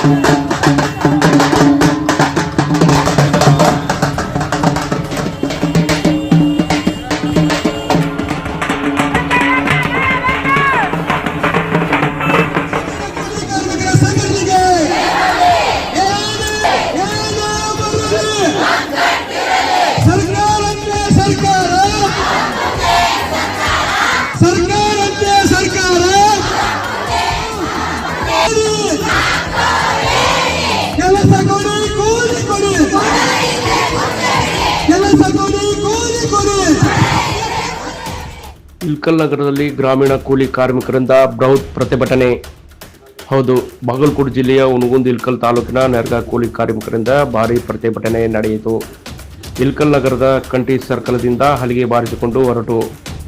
ಕಾರ್ಮಿಕರ ಇಲ್ಕಲ್ ನಗರದಲ್ಲಿ ಗ್ರಾಮೀಣ ಕೂಲಿ ಕಾರ್ಮಿಕರಿಂದ ಬೃಹತ್ ಪ್ರತಿಭಟನೆ. ಹೌದು, ಬಾಗಲಕೋಟೆ ಜಿಲ್ಲೆಯ ಉನಗುಂದ್ ಇಲ್ಕಲ್ ತಾಲೂಕಿನ ನರ್ಗ ಕೂಲಿ ಕಾರ್ಮಿಕರಿಂದ ಭಾರಿ ಪ್ರತಿಭಟನೆ ನಡೆಯಿತು. ಇಲ್ಕಲ್ ನಗರದ ಕಂಟಿ ಸರ್ಕಲ್ದಿಂದ ಹಲಿಗೆ ಬಾರಿಸಿಕೊಂಡು ಹೊರಟು.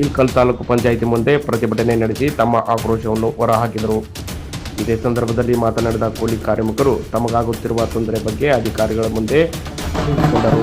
ಇಲ್ಕಲ್ ತಾಲೂಕು ಪಂಚಾಯಿತಿ ಮುಂದೆ ಪ್ರತಿಭಟನೆ ನಡೆಸಿ ತಮ್ಮ ಆಕ್ರೋಶವನ್ನು ಹೊರಹಾಕಿದರು. ಇದೇ ಸಂದರ್ಭದಲ್ಲಿ ಮಾತನಾಡಿದ ಕೂಲಿ ಕಾರ್ಮಿಕರು, ತಮಗಾಗುತ್ತಿರುವ ತೊಂದರೆ ಬಗ್ಗೆ ಅಧಿಕಾರಿಗಳ ಮುಂದೆ ತಿಳಿಸಿಕೊಂಡರು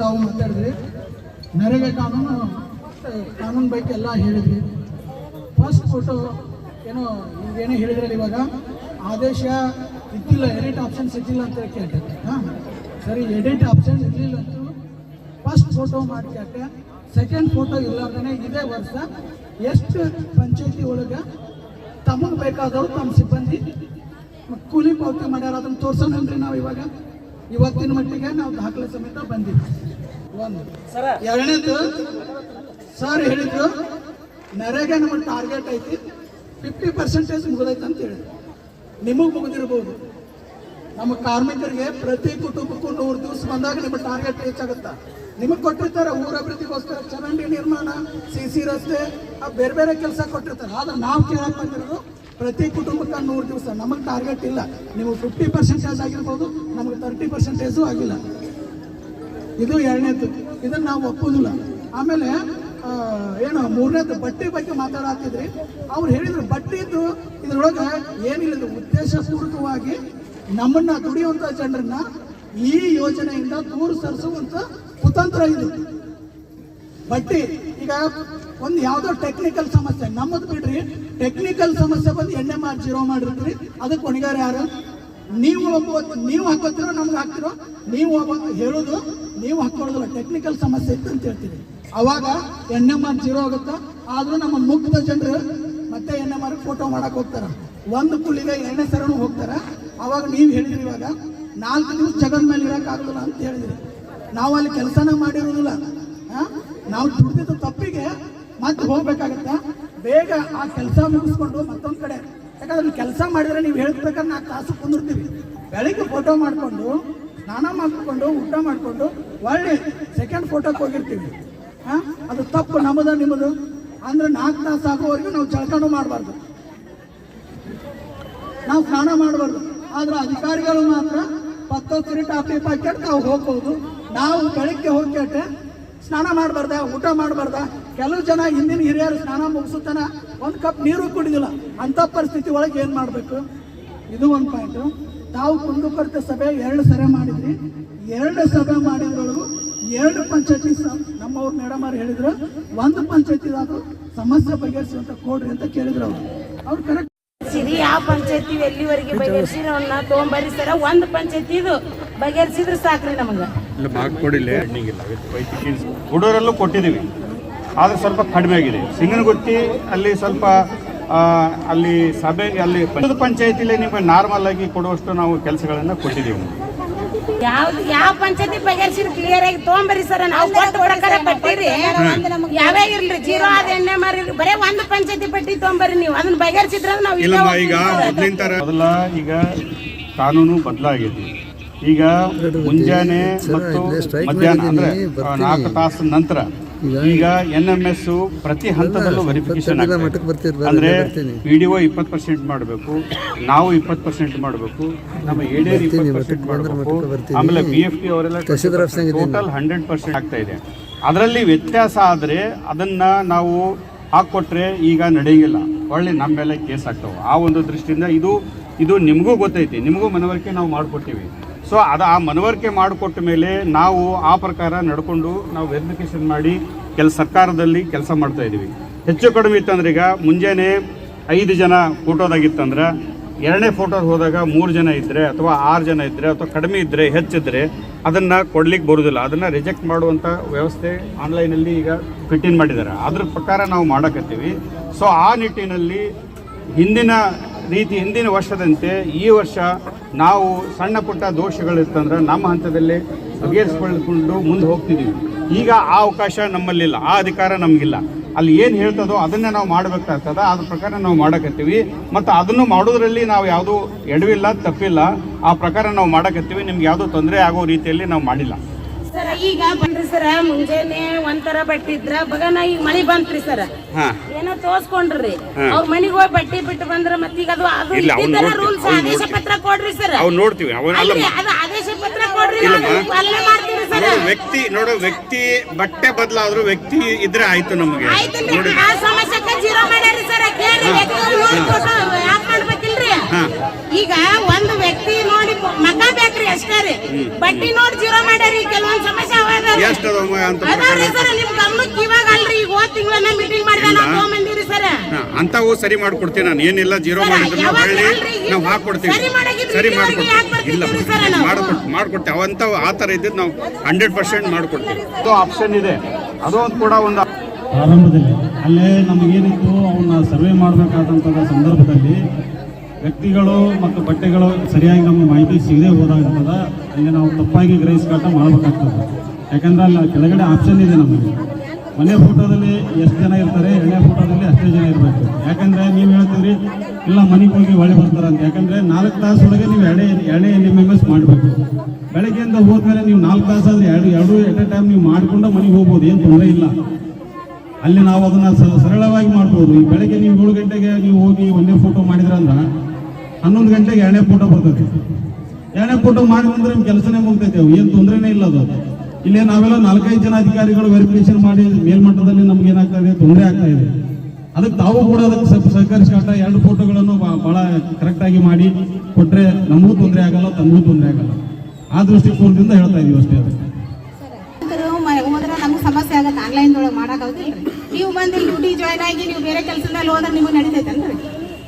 ತಾವು ಮಾತಾಡಿದ್ರಿ, ನರೇಗಾ ಕಾನೂನು ಕಾನೂನು ಬಗ್ಗೆ ಎಲ್ಲ ಹೇಳಿದ್ರಿ. ಫಸ್ಟ್ ಫೋಟೋ ಏನೋ ನೀವೇನೋ ಹೇಳಿದ್ರಲ್ಲ ಇವಾಗ, ಆದೇಶ ಇದ್ದಿಲ್ಲ ಎಡಿಟ್ ಆಪ್ಷನ್ಸ್ ಇದ್ದಿಲ್ಲ ಅಂತ ಕೇಳ್ತೈತೆ ಹಾಂ, ಸರಿ ಎಡಿಟ್ ಆಪ್ಷನ್ ಇರಲಿಲ್ಲ ಅಂತೂ ಫಸ್ಟ್ ಫೋಟೋ ಮಾಡಿ ಕೇಳ್ತೆ ಸೆಕೆಂಡ್ ಫೋಟೋ ಇಲ್ಲಾಂದ್ರೆ ಇದೇ ವರ್ಷ ಎಷ್ಟು ಪಂಚಾಯತಿ ಒಳಗೆ ತಮಗೆ ಬೇಕಾದವ್ರು ತಮ್ಮ ಸಿಬ್ಬಂದಿ ಕೂಲಿ ಪಾವತಿ ಮಾಡ್ಯಾರ ಅದನ್ನು ತೋರ್ಸೋಣ ನಾವು ಇವಾಗ. ಇವತ್ತಿನ ಮಟ್ಟಿಗೆ ನಾವು ದಾಖಲೆ ಸಮೇತ ಬಂದಿದ್ವಿ. ಒಂದು. ಎರಡನೇದು ಸರ್ ಹೇಳಿದ್ರು ನರೇಗಾ ನಮ್ಮ ಟಾರ್ಗೆಟ್ ಐತಿ ಫಿಫ್ಟಿ ಪರ್ಸೆಂಟೇಜ್ ಮುಗಿದೈತೆ ಅಂತ ಹೇಳಿದ್ರು. ನಿಮಗೆ ಮುಗಿದಿರ್ಬೋದು. ನಮ್ಮ ಕಾರ್ಮಿಕರಿಗೆ ಪ್ರತಿ ಕುಟುಂಬಕ್ಕೂ ನೂರು ದಿವಸ ಬಂದಾಗ ನಿಮ್ಮ ಟಾರ್ಗೆಟ್ ರೀಚ್ ಆಗುತ್ತಾ? ನಿಮಗೆ ಕೊಟ್ಟಿರ್ತಾರೆ ಊರ ಅಭಿವೃದ್ಧಿಗೋಸ್ಕರ ಚರಂಡಿ ನಿರ್ಮಾಣ ಸಿ ಸಿ ರಸ್ತೆ ಬೇರೆ ಬೇರೆ ಕೆಲಸ ಕೊಟ್ಟಿರ್ತಾರೆ. ಆದ್ರೆ ನಾವು ಕೇಳಕ್ ಬಂದಿರೋದು ಪ್ರತಿ ಕುಟುಂಬಕ್ಕೆ ನೂರು ದಿವಸ. ನಮಗೆ ಟಾರ್ಗೆಟ್ ಇಲ್ಲ. ನೀವು ಫಿಫ್ಟಿ ಪರ್ಸೆಂಟೇಜ್ ಆಗಿರ್ಬೋದು, ನಮಗೆ ತರ್ಟಿ ಪರ್ಸೆಂಟೇಜು ಆಗಿಲ್ಲ. ಇದು ಎರಡನೇದು. ಇದನ್ನು ನಾವು ಒಪ್ಪೋದಿಲ್ಲ. ಆಮೇಲೆ ಏನು, ಮೂರನೇದು ಬಟ್ಟೆ ಬಗ್ಗೆ ಮಾತಾಡತ್ತಿದ್ರಿ ಅವ್ರು ಹೇಳಿದ್ರು, ಬಟ್ಟೆದು ಇದ್ರೊಳಗೆ ಏನಿಲ್ಲ ಉದ್ದೇಶ ಉದ್ದೇಶಪೂರ್ವಕವಾಗಿ ನಮ್ಮನ್ನ ದುಡಿಯುವಂಥ ಜನರನ್ನ ಈ ಯೋಜನೆಯಿಂದ ದೂರ ಸರಿಸುವಂತ ಕುತಂತ್ರ ಇದು. ಬಟ್ಟಿ, ಈಗ ಒಂದು ಯಾವುದೋ ಟೆಕ್ನಿಕಲ್ ಸಮಸ್ಯೆ. ನಮ್ಮದು ಬಿಡ್ರಿ. ಟೆಕ್ನಿಕಲ್ ಸಮಸ್ಯೆ ಬಂದು ಎಣ್ಣೆ ಮಾಡಿ ಜೀರೋ ಮಾಡಿರ್ತೀರಿ. ಅದಕ್ಕೆ ಹೊಣೆಗಾರ ಯಾರು? ನೀವು ನೀವು ಹಾಕೋತಿರೋ, ನಮ್ಗೆ ಹಾಕ್ತಿರೋ, ನೀವು ಒಬ್ಬ ಹೇಳೋದು, ನೀವು ಹಾಕೊಳ್ಳೋದಿಲ್ಲ. ಟೆಕ್ನಿಕಲ್ ಸಮಸ್ಯೆ ಇತ್ತು ಅಂತ ಹೇಳ್ತೀವಿ. ಅವಾಗ ಎಣ್ಣೆ ಮಾರ್ ಜೀರೋ ಆಗುತ್ತಾ? ಆದ್ರೂ ನಮ್ಮ ಮುಗ್ಧ ಜನರು ಮತ್ತೆ ಎಣ್ಣೆ ಮಾರಿ ಫೋಟೋ ಮಾಡಕ್ ಹೋಗ್ತಾರ. ಒಂದು ಕುಳಿಗೆ ಎಣ್ಣೆ ಸರನು ಹೋಗ್ತಾರ. ಅವಾಗ ನೀವು ಹೇಳಿದ್ರಿ ಇವಾಗ, ನಾಲ್ಕು ದಿವಸ ಜಗನ್ ಮೇಲೆ ಇರಕ್ ಅಂತ ಹೇಳಿದ್ರಿ. ನಾವು ಅಲ್ಲಿ ಕೆಲಸನ ಮಾಡಿರೋದಿಲ್ಲ? ನಾವು ದುಡ್ದಿದ್ದ ತಪ್ಪಿಗೆ ಮತ್ತೆ ಹೋಗ್ಬೇಕಾಗತ್ತೆ? ಬೇಗ ಆ ಕೆಲಸ ಮುಗಿಸ್ಕೊಂಡು ಮತ್ತೊಂದ್ ಕಡೆ. ಯಾಕಂದ್ರೆ ಕೆಲಸ ಮಾಡಿದ್ರೆ ನೀವು ಹೇಳ್ಬೇಕಾದ್ರೆ ನಾಲ್ಕು ತಾಸು ಕುಂದಿರ್ತೀವಿ. ಬೆಳಿಗ್ಗೆ ಫೋಟೋ ಮಾಡ್ಕೊಂಡು, ಸ್ನಾನ ಮಾಡ್ಕೊಂಡು, ಊಟ ಮಾಡ್ಕೊಂಡು, ಒಳ್ಳೆ ಸೆಕೆಂಡ್ ಫೋಟೋಕ್ಕೆ ಹೋಗಿರ್ತೀವಿ. ಹಾ? ಅದು ತಪ್ಪು, ನಮ್ಮದು, ನಿಮ್ಮದು. ಅಂದ್ರೆ ನಾಲ್ಕು ತಾಸು ಆಗೋವರೆಗೂ ನಾವು ಜಳಕನೂ ಮಾಡಬಾರ್ದು. ನಾವು ಸ್ನಾನ ಮಾಡಬಾರ್ದು. ಆದ್ರೆ ಅಧಿಕಾರಿಗಳು ಮಾತ್ರ ಪತ್ತೊಂದು ಟಾಪಿ ಪ್ಯಾಕೆಟ್ ನಾವು ಹೋಗ್ಬೋದು. ನಾವು ಬೆಳಗ್ಗೆ ಹೋಗ್ಕೇಟೆ ಸ್ನಾನ ಮಾಡಬಾರ್ದ? ಊಟ ಮಾಡಬಾರ್ದ? ಕೆಲವು ಜನ ಹಿಂದಿನ ಹಿರಿಯರು ಸ್ನಾನ ಮುಗಿಸುತ್ತಾನ ಒಂದು ಕಪ್ ನೀರು ಕುಡಿದಿಲ್ಲ. ಅಂತ ಪರಿಸ್ಥಿತಿ ಒಳಗೆ ಏನು ಮಾಡಬೇಕು? ಇದು ಒಂದು ಪಾಯಿಂಟ್ ತಾವು ಕುಂದುಕೊರತೆ ಸಭೆ ಎರಡು ಸರಿ ಮಾಡಿದ್ರಿ. ಎರಡು ಸಭೆ ಮಾಡಿದ್ರೊಳಗು ಎರಡು ಪಂಚಾಯತಿ ನಮ್ಮವ್ರು ಮೇಡಮ್ ಅವ್ರು ಹೇಳಿದ್ರು ಒಂದು ಪಂಚಾಯತಿದಾದ್ರು ಸಮಸ್ಯೆ ಬಗೆಹರಿಸುವಂತ ಕೊಡ್ರಿ ಅಂತ ಕೇಳಿದ್ರು ಅವರು. ಅವ್ರು ಕರೆಕ್ಟ್ ಸಿರಿ ಯಾವ ಪಂಚಾಯತಿ ಎಲ್ಲಿವರೆಗೆ ಬಗೆಹರಿಸಿ ಅವನ್ನ ತೊಗೊಂಬರಿ ಸರ. ಒಂದು ಪಂಚಾಯತಿ ಇದು. ಬಗೆಹರಿಸಿದ್ರೆ ಸಾಕ್ರಿ ನಮಗೆ. ಹುಡುಗರಲ್ಲೂ ಕೊಟ್ಟಿದ್ದೀವಿ. ಆದರೆ ಸ್ವಲ್ಪ ಕಡಿಮೆ ಆಗಿದೆ. ಸಿಂಗನಗುತ್ತಿ ಅಲ್ಲಿ ಸ್ವಲ್ಪ ಅಲ್ಲಿ ಸಭೆ ಅಲ್ಲಿ ಪಂಚಾಯತಿಲೇ ಪಂಚಾಯತಿಲಿ ನಿಮಗೆ ನಾರ್ಮಲ್ ಆಗಿ ಕೊಡುವಷ್ಟು ನಾವು ಕೆಲಸಗಳನ್ನು ಕೊಟ್ಟಿದ್ದೀವಿ. ಯಾವ್ದು ಯಾವ ಪಂಚಾಯತಿ ಬಗೆಹರಿಸಿದ್ರು ಕ್ಲಿಯರ್ ಆಗಿ ತೊಗೊಂಬರ್ರಿ ಸರ್. ನಾವು ಕೊಟ್ಟು ಕೊಡಕರ ಪಟ್ಟಿರಿ ಯಾವೇ ಇರ್ಲಿ ಜೀರೋ ಆದ ಎಣ್ಣೆ ಮಾರಿ ಬರೇ ಒಂದು ಪಂಚಾಯತಿ ಪಟ್ಟಿ ತೊಗೊಂಬರಿ ನೀವು. ಅದನ್ನ ಬಗೆಹರಿಸಿದ್ರ ನಾವು ಇಲ್ಲೇ ಈಗ ಮೊದಲ ಈಗ ಕಾನೂನು ಬದಲಾಗಿದೆ ಈಗ ಮುಂಜಾನೆ ಮತ್ತು ಮಧ್ಯಾಹ್ನ ಅಂದ್ರೆ ನಾಲ್ಕು ತಾಸು ನಂತರ ಈಗ ಎನ್ ಎಂ ಎಸ್ ಪ್ರತಿ ಹಂತದಲ್ಲೂ ವೆರಿಫಿಕೇಶನ್ ಅಂದ್ರೆ ಪಿ ಡಿ ಒ ಇಪ್ಪತ್ತು ಪರ್ಸೆಂಟ್ ಮಾಡಬೇಕು ನಾವು ಇಪ್ಪತ್ತು ಪರ್ಸೆಂಟ್ ಮಾಡಬೇಕು ನಮ್ಮ ಇಪ್ಪತ್ತು ಪರ್ಸೆಂಟ್ ಮಾಡಬೇಕು. ಆಮೇಲೆ ಬಿ ಎಫ್ ಟಿ ಅವರೆಲ್ಲ ಟೋಟಲ್ ಹಂಡ್ರೆಡ್ ಪರ್ಸೆಂಟ್ ಆಗ್ತಾ ಇದೆ. ಅದರಲ್ಲಿ ವ್ಯತ್ಯಾಸ ಆದರೆ ಅದನ್ನ ನಾವು ಹಾಕ್ಕೊಟ್ರೆ ಈಗ ನಡೆಯಂಗಿಲ್ಲ. ಒಳ್ಳೆ ನಮ್ಮ ಮೇಲೆ ಕೇಸ್ ಆಗ್ತಾವೆ. ಆ ಒಂದು ದೃಷ್ಟಿಯಿಂದ ಇದು ಇದು ನಿಮಗೂ ಗೊತ್ತೈತಿ. ನಿಮಗೂ ಮನವರಿಕೆ ನಾವು ಮಾಡಿಕೊಟ್ಟಿವಿ ಸೊ ಅದು ಆ ಮನವರಿಕೆ ಮಾಡಿಕೊಟ್ಟ ಮೇಲೆ ನಾವು ಆ ಪ್ರಕಾರ ನಡ್ಕೊಂಡು ನಾವು ವೆರಿಫಿಕೇಶನ್ ಮಾಡಿ ಕೆಲ ಸರ್ಕಾರದಲ್ಲಿ ಕೆಲಸ ಮಾಡ್ತಾ ಇದ್ದೀವಿ. ಹೆಚ್ಚು ಕಡಿಮೆ ಇತ್ತಂದ್ರೆ ಈಗ ಮುಂಜಾನೆ ಐದು ಜನ ಫೋಟೋದಾಗಿತ್ತಂದ್ರೆ ಎರಡನೇ ಫೋಟೋ ಹೋದಾಗ ಮೂರು ಜನ ಇದ್ದರೆ ಅಥವಾ ಆರು ಜನ ಇದ್ದರೆ ಅಥವಾ ಕಡಿಮೆ ಇದ್ದರೆ ಹೆಚ್ಚಿದ್ರೆ ಅದನ್ನು ಕೊಡ್ಲಿಕ್ಕೆ ಬರೋದಿಲ್ಲ. ಅದನ್ನು ರಿಜೆಕ್ಟ್ ಮಾಡುವಂಥ ವ್ಯವಸ್ಥೆ ಆನ್ಲೈನಲ್ಲಿ ಈಗ ಫಿಟ್ ಇನ್ ಮಾಡಿದ್ದಾರೆ ಅದ್ರ ಪ್ರಕಾರ ನಾವು ಮಾಡಕತ್ತೀವಿ. ಸೊ ಆ ನಿಟ್ಟಿನಲ್ಲಿ ಹಿಂದಿನ ರೀತಿ ಹಿಂದಿನ ವರ್ಷದಂತೆ ಈ ವರ್ಷ ನಾವು ಸಣ್ಣ ಪುಟ್ಟ ದೋಷಗಳಿತ್ತಂದ್ರೆ ನಮ್ಮ ಹಂತದಲ್ಲಿ ಬಗೆಹರಿಸ್ಕೊಂಡು ಮುಂದೆ ಹೋಗ್ತಿದ್ದೀವಿ ಈಗ ಆ ಅವಕಾಶ ನಮ್ಮಲ್ಲಿಲ್ಲ, ಆ ಅಧಿಕಾರ ನಮಗಿಲ್ಲ. ಅಲ್ಲಿ ಏನು ಹೇಳ್ತದೋ ಅದನ್ನೇ ನಾವು ಮಾಡಬೇಕಾಗ್ತದ. ಅದ್ರ ಪ್ರಕಾರ ನಾವು ಮಾಡಕತ್ತೀವಿ. ಮತ್ತು ಅದನ್ನು ಮಾಡೋದ್ರಲ್ಲಿ ನಾವು ಯಾವುದೂ ಎಡವಿಲ್ಲ, ತಪ್ಪಿಲ್ಲ. ಆ ಪ್ರಕಾರ ನಾವು ಮಾಡಕತ್ತೀವಿ. ನಿಮ್ಗೆ ಯಾವುದೂ ತೊಂದರೆ ಆಗೋ ರೀತಿಯಲ್ಲಿ ನಾವು ಮಾಡಿಲ್ಲ. ಸರ ಈಗ ಬನ್ರಿ ಸರ ಮುಂಜಾನೆ ಒಂಥರ ಬಟ್ಟೆ ಇದ್ರ ಬಗನ ಈಗ ಮಳಿ ಬಂತ್ರಿ ಸರ. ಹಾಂ. ಏನೋ ತೋರ್ಸ್ಕೊಂಡ್ರಿ. ಅವ್ರ ಮನಿಗ್ ಹೋಗಿ ಬಟ್ಟೆ ಬಿಟ್ಟು ಬಂದ್ರ ಮತ್ತೀಗ ಅದು ಅದು ಇಲ್ಲ, ಅವ್ನ್ ಇದ್ದಿದ್ದೆಲ್ಲ ನೋಡ್ತೀವಿ, ರೂಲ್ಸ್ ಅವ್ನ್ ಆದೇಶ ನೋಡ್ತೀವಿ. ಪತ್ರ ಕೊಡ್ರಿ ಸರ್. ಅವು ನೋಡ್ತೀವಿ ಅಲ್ರಿ ಅದು ಆದೇಶ ಪತ್ರ ಕೊಡ್ರಿ ಇಲ್ಲಮ್ಮ. ನಾವು ಪಾಲನೆ ಮಾಡ್ತೀವಿ ಸರ್. ನೋಡು ವ್ಯಕ್ತಿ ನೋಡು ವ್ಯಕ್ತಿ ಬಟ್ಟೆ ಬದಲಾದ್ರು ವ್ಯಕ್ತಿ ಇದ್ರೆ ಆಯ್ತು ನಮಗೆ. ನೋಡಿ. ಆ ಸಮಸ್ಯೆಕ್ಕ ಜೀರೋ ಮಾಡ್ಯಾರಿ ಸರ್. ನೋಡಿ ಯಾಕೆ ಮಾಡ್ಬೇಕಿಲ್ರಿ? ಈಗ ಒಂದು ವ್ಯಕ್ತಿ ನೋಡಿ ಮಕ ಬೇಕ್ರಿ ಅಷ್ಟೇ ರೀ. ಬಟ್ಟಿ ನೋಡಿ ಜೀರೋ ಮಾಡ್ಯಾರಿ ಕೆಲವೊಂದ್ ಸಮಸ್ಯೆ. ಎಷ್ಟು ಅದಾವ ಅಂತ ಅದಾವ್ರಿ ಸರ್ ನಿಮ್ ಗಮನಕ್ಕೆ ಇವಾಗ ಅಲ್ರಿ ಈಗ ಹೋದ್ ತಿಂಗಳನ್ನ ಮೀಟಿಂಗ್ ಮಾಡಿದ ನಾವು ತಗೊಂಬಂದಿರಿ ಸರ್. ಹಾ, ಅಂಥವು ಸರಿ ಮಾಡ್ಕೊಡ್ತೀನಿ ನಾನು. ಏನಿಲ್ಲ ಜೀರೋ ಮಾಡಿದ್ರು ಹೊಳ್ಳಿ ನಾವು ಹಾಕೊಡ್ತೀವಿ ಸರಿ ಮಾಡ್ಕೊಡ್ತೀವಿ. ಇಲ್ಲ? ಮಾಡ್ಕೊಟ್ ಮಾಡ್ಕೊಡ್ತೀವಿ ಅವಂತ ಆ ಥರ ಇದ್ದಿದ್ದು ನಾವು ಹಂಡ್ರೆಡ್ ಪರ್ಸೆಂಟ್ ಮಾಡ್ಕೊಡ್ತೀವಿ. ಅದು ಆಪ್ಷನ್ ಇದೆ. ಅದು ಒಂದು ಕೂಡ ಒಂದು ಆರಂಭದಲ್ಲಿ ಅಲ್ಲೇ ನಮಗೇನಿತ್ತು ಅವನ್ನ ಸರ್ವೆ ಮಾಡಬೇಕಾದಂಥ ಸಂದರ್ಭದಲ್ಲಿ ವ್ಯಕ್ತಿಗಳು ಮತ್ತು ಬಟ್ಟೆಗಳು ಸರಿಯಾಗಿ ನಮಗೆ ಮಾಹಿತಿ ಸಿಗದೆ ಹೋದಾಗ ಅಲ್ಲಿ ನಾವು ತಪ್ಪಾಗಿ ಗ್ರಹಿಸ್ಕಾಟ ಮಾಡಬೇಕಾಗ್ತದೆ. ಯಾಕಂದ್ರೆ ಅಲ್ಲಿ ಕೆಳಗಡೆ ಆಪ್ಷನ್ ಇದೆ ನಮಗೆ. ಮನೆ ಫೋಟೋದಲ್ಲಿ ಎಷ್ಟು ಜನ ಇರ್ತಾರೆ ಎಣ್ಣೆ ಫೋಟೋದಲ್ಲಿ ಅಷ್ಟೇ ಜನ ಇರಬೇಕು. ಯಾಕಂದ್ರೆ ನೀವು ಹೇಳ್ತೀರಿ ಇಲ್ಲ ಮನೆಗೆ ಹೋಗಿ ಒಳ್ಳೆ ಬರ್ತಾರೆ ಅಂತ. ಯಾಕಂದ್ರೆ ನಾಲ್ಕು ತಾಸೊಳಗೆ ನೀವು ಎಳೆ ಎಳೆ ಎಲ್ಲಿ ಎಸ್ ಮಾಡಬೇಕು. ಬೆಳಗ್ಗೆಯಿಂದ ಹೋದ್ಮೇಲೆ ನೀವು ನಾಲ್ಕು ತಾಸಾದ್ರೆ ಎರಡು ಎರಡು ಎಟ್ ಎ ಟೈಮ್ ನೀವು ಮಾಡಿಕೊಂಡು ಮನೆಗೆ ಹೋಗ್ಬೋದು, ಏನು ತೊಂದರೆ ಇಲ್ಲ. ಅಲ್ಲಿ ನಾವು ಅದನ್ನ ಸರಳವಾಗಿ ಮಾಡ್ಬೋದು. ಈ ಬೆಳಗ್ಗೆ ನೀವು ಏಳು ಗಂಟೆಗೆ ನೀವು ಹೋಗಿ ಒಂದೇ ಫೋಟೋ ಮಾಡಿದ್ರಂದ್ರ ಹನ್ನೊಂದು ಗಂಟೆಗೆ ಎಣ್ಣೆ ಫೋಟೋ ಬರ್ತೈತಿ. ಎರಡನೇ ಫೋಟೋ ಮಾಡಿದ್ರೆ ನಿಮ್ಮ ಕೆಲಸನೇ ಮುಗ್ತೈತೆ ಏನು ತೊಂದರೆನೇ ಇಲ್ಲ ಅದು. ಇಲ್ಲೇ ನಾವೆಲ್ಲ ನಾಲ್ಕೈದು ಜನ ಅಧಿಕಾರಿಗಳು ವೆರಿಫಿಕೇಶನ್ ಮಾಡಿ ಮೇಲ್ಮಟ್ಟದಲ್ಲಿ ನಮ್ಗೆ ಏನಾಗ್ತಾ ಇದೆ, ತೊಂದರೆ ಆಗ್ತಾ ಇದೆ. ಅದಕ್ಕೆ ತಾವು ಕೂಡ ಅದಕ್ಕೆ ಸ್ವಲ್ಪ ಸಹಕರಿಸ್ಕಾಟ ಎರಡು ಫೋಟೋಗಳನ್ನು ಬಹಳ ಕರೆಕ್ಟಾಗಿ ಮಾಡಿ ಕೊಟ್ರೆ ನಮಗೂ ತೊಂದರೆ ಆಗಲ್ಲ, ತಮಗೂ ತೊಂದರೆ ಆಗಲ್ಲ. ಆ ದೃಷ್ಟಿಕೋನದಿಂದ ಹೇಳ್ತಾ ಇದೀವಿ ಅಷ್ಟೇ ಅದಕ್ಕೆ. ಸಮಸ್ಯೆ ಆಗತ್ತೆ ಆನ್ಲೈನ್ ಒಳಗೆ ನೀವು ಬಂದು ಡ್ಯೂಟಿ ಜಾಯ್ನ್ ಆಗಿ ನೀವು ಬೇರೆ ಕೆಲಸದಲ್ಲಿ ಹೋದ್ರೆ ನಿಮಗೆ ನಡೀತೈತೇನ್ರಿ?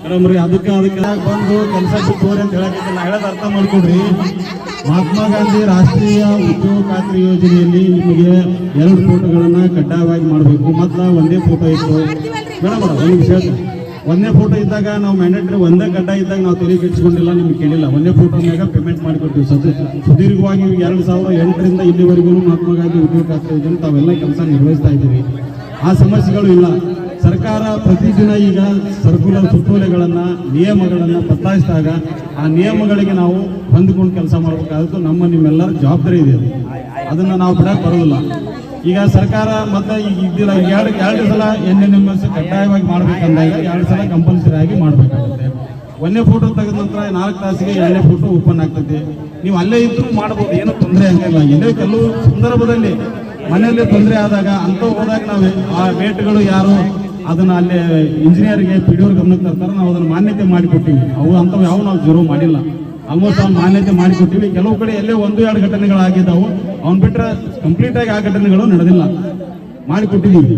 ಮೇಡಮ್ ಅದಕ್ಕೆ ಅದಕ್ಕೆ ಬಂದು ಕೆಲಸ ಸಿಕ್ಕೋರಿ ಅಂತ ಹೇಳಕ್ಕೆ ನಾ ಹೇಳೋದು ಅರ್ಥ ಮಾಡ್ಕೊಡ್ರಿ. ಮಹಾತ್ಮ ಗಾಂಧಿ ರಾಷ್ಟ್ರೀಯ ಉದ್ಯೋಗ ಖಾತ್ರಿ ಯೋಜನೆಯಲ್ಲಿ ನಿಮಗೆ ಎರಡು ಫೋಟೋಗಳನ್ನ ಕಡ್ಡಾಯವಾಗಿ ಮಾಡಬೇಕು. ಮೊದಲ ಒಂದೇ ಫೋಟೋ ಇತ್ತು. ಮೇಡಮ್, ಒಂದು ವಿಷಯ ಒಂದೇ ಫೋಟೋ ಇದ್ದಾಗ ನಾವು ಮ್ಯಾಂಡೇಟ್ರಿ ಒಂದೇ ಕಡ್ಡಾಯ ಇದ್ದಾಗ ನಾವು ತೆರಿಗೆ ಕಟ್ಟಿಸ್ಕೊಂಡಿಲ್ಲ, ನಿಮ್ಗೆ ಕೇಳಿಲ್ಲ. ಒಂದೇ ಫೋಟೋ ಮ್ಯಾಗ ಪೇಮೆಂಟ್ ಮಾಡಿಕೊಡ್ತೀವಿ ಸದ್ಯ. ಸುದೀರ್ಘವಾಗಿ ಎರಡು ಸಾವಿರದ ಎಂಟರಿಂದ ಇಲ್ಲಿವರೆಗೂ ಮಹಾತ್ಮ ಗಾಂಧಿ ಉದ್ಯೋಗ ಖಾತ್ರಿ ಯೋಜನೆ ತಾವೆಲ್ಲ ಕೆಲಸ ನಿರ್ವಹಿಸ್ತಾ ಇದ್ದೀವಿ ಆ ಸಮಸ್ಯೆಗಳು ಇಲ್ಲ. ಸರ್ಕಾರ ಪ್ರತಿದಿನ ಈಗ ಸರ್ಕುಲರ್ ಸುತ್ತೋಲೆಗಳನ್ನ, ನಿಯಮಗಳನ್ನು ಬದಲಾಯಿಸಿದಾಗ ಆ ನಿಯಮಗಳಿಗೆ ನಾವು ಹೊಂದಿಕೊಂಡು ಕೆಲಸ ಮಾಡಬೇಕಾದ್ರೂ ನಮ್ಮ ನಿಮ್ಮೆಲ್ಲರ ಜವಾಬ್ದಾರಿ ಇದೆ ಅದು. ಅದನ್ನ ನಾವು ಬಿಡಕ್ಕೆ ಬರೋದಿಲ್ಲ. ಈಗ ಸರ್ಕಾರ ಮತ್ತೆ ಈಗ ಇದ್ದಿಲ್ಲ ಎರಡು ಎರಡು ಸಲ ಎನ್ ಎನ್ ಎಂ ಎಸ್ ಕಡ್ಡಾಯವಾಗಿ ಮಾಡ್ಬೇಕಂದಾಗ ಎರಡು ಸಲ ಕಂಪಲ್ಸರಿ ಆಗಿ ಮಾಡಬೇಕಾಗುತ್ತೆ. ಒಂದೇ ಫೋಟೋ ತೆಗೆದ ನಂತರ ನಾಲ್ಕು ತಾಸಿಗೆ ಎರಡನೇ ಫೋಟೋ ಓಪನ್ ಆಗ್ತದೆ. ನೀವು ಅಲ್ಲೇ ಇದ್ರೂ ಮಾಡ್ಬೋದು, ಏನೂ ತೊಂದರೆ ಆಗಿಲ್ಲ ಎಲ್ಲೇ ಕೆಲವು ಸಂದರ್ಭದಲ್ಲಿ ಮನೆಯಲ್ಲೇ ತೊಂದರೆ ಆದಾಗ ಅಂತ ಹೋದಾಗ ನಾವು ಆ ಮೇಟ್ಗಳು ಯಾರು ಅದನ್ನ ಅಲ್ಲಿ ಇಂಜಿನಿಯರ್ಗೆ ಪಿ ಡಿ ಗಮನಕ್ಕೆ ತರ್ತಾರೆ, ನಾವು ಅದನ್ನ ಮಾನ್ಯತೆ ಮಾಡಿಕೊಟ್ಟಿವಿ. ಅವು ಅಂಥವು ಯಾವ ನಾವು ಜೀರೋ ಮಾಡಿಲ್ಲ. ಆಲ್ಮೋಸ್ಟ್ ಅವ್ನು ಮಾನ್ಯತೆ ಮಾಡಿಕೊಟ್ಟಿವಿ. ಕೆಲವು ಕಡೆ ಎಲ್ಲೇ ಒಂದು, ಎರಡು ಘಟನೆಗಳಾಗಿದ್ದಾವೆ. ಅವ್ನು ಬಿಟ್ಟರೆ ಕಂಪ್ಲೀಟ್ ಆಗಿ ಆ ಘಟನೆಗಳು ನಡೆದಿಲ್ಲ. ಮಾಡಿಕೊಟ್ಟಿದ್ದೀವಿ